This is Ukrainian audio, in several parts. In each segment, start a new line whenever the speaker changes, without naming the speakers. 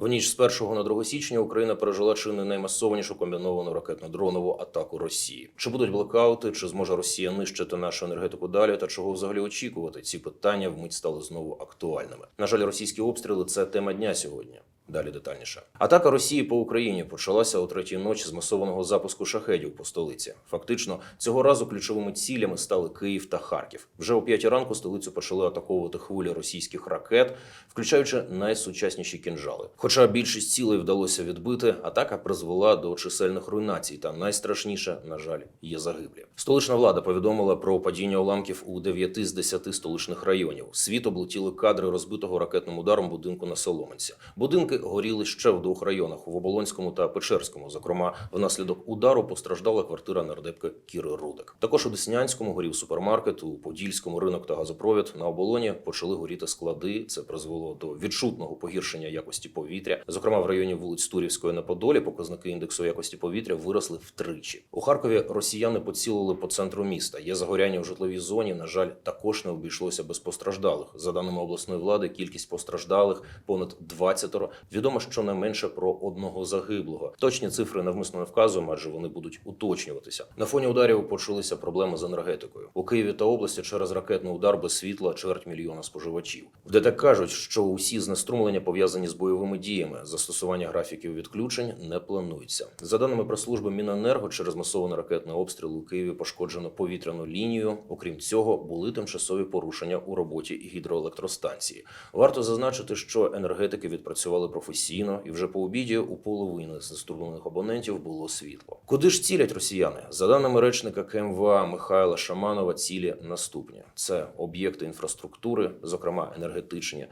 В ніч з 1 на 2 січня Україна пережила чи не наймасованішу комбіновану ракетно-дронову атаку Росії. Чи будуть блекаути, чи зможе Росія нищити нашу енергетику далі, та чого взагалі очікувати? Ці питання вмить стали знову актуальними. На жаль, російські обстріли це тема дня сьогодні. Далі детальніше. Атака Росії по Україні почалася о третій ночі з масованого запуску шахедів по столиці. Фактично, цього разу ключовими цілями стали Київ та Харків. Вже о п'ятій ранку столицю почали атаковувати хвилі російських ракет, включаючи найсучасніші кінжали. Хоча більшість цілей вдалося відбити, атака призвела до чисельних руйнацій, та найстрашніше, на жаль, є загиблі. Столична влада повідомила про падіння уламків у 9 з 10 столичних районів. Світ облетіли кадри розбитого ракетним ударом будинку на Соломенці. Будинки горіли ще в двох районах в Оболонському та Печерському. Зокрема, внаслідок удару постраждала квартира нардепки Кіри Рудик. Також у Деснянському горів супермаркет, у Подільському ринок та газопровід. На оболоні почали горіти склади. Це призвело до відчутного погіршення якості повітря. Зокрема, в районі вулиць Турівської на Подолі показники індексу якості повітря виросли втричі. У Харкові росіяни поцілили по центру міста. Є загоряння у житловій зоні. На жаль, також не обійшлося без постраждалих. За даними обласної влади, кількість постраждалих понад 20 Відомо щонайменше про одного загиблого. Точні цифри навмисно не вказуємо, адже вони будуть уточнюватися. На фоні ударів почалися проблеми з енергетикою у Києві та області через ракетний удар без світла чверть мільйона споживачів. В ДТЕК кажуть, що усі знеструмлення пов'язані з бойовими діями. Застосування графіків відключень не планується. За даними прес-служби Міненерго, через масований ракетний обстріл у Києві пошкоджено повітряну лінію. Окрім цього, були тимчасові порушення у роботі гідроелектростанції. Варто зазначити, що енергетики відпрацювали професійно, і вже по обіді у половини знеструмлених абонентів було світло. Куди ж цілять росіяни? За даними речника КМВА Михайла Шаманова, цілі наступні: це об'єкти інфраструктури, зокрема енергетичні,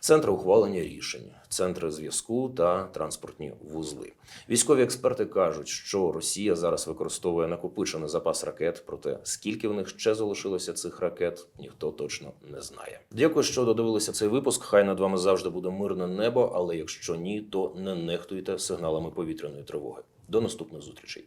центри ухвалення рішень, центри зв'язку та транспортні вузли. Військові експерти кажуть, що Росія зараз використовує накопичений запас ракет, проте скільки в них ще залишилося цих ракет, ніхто точно не знає. Дякую, що додивилися цей випуск. Хай над вами завжди буде мирне небо, але якщо ні, то не нехтуйте сигналами повітряної тривоги. До наступних зустрічей.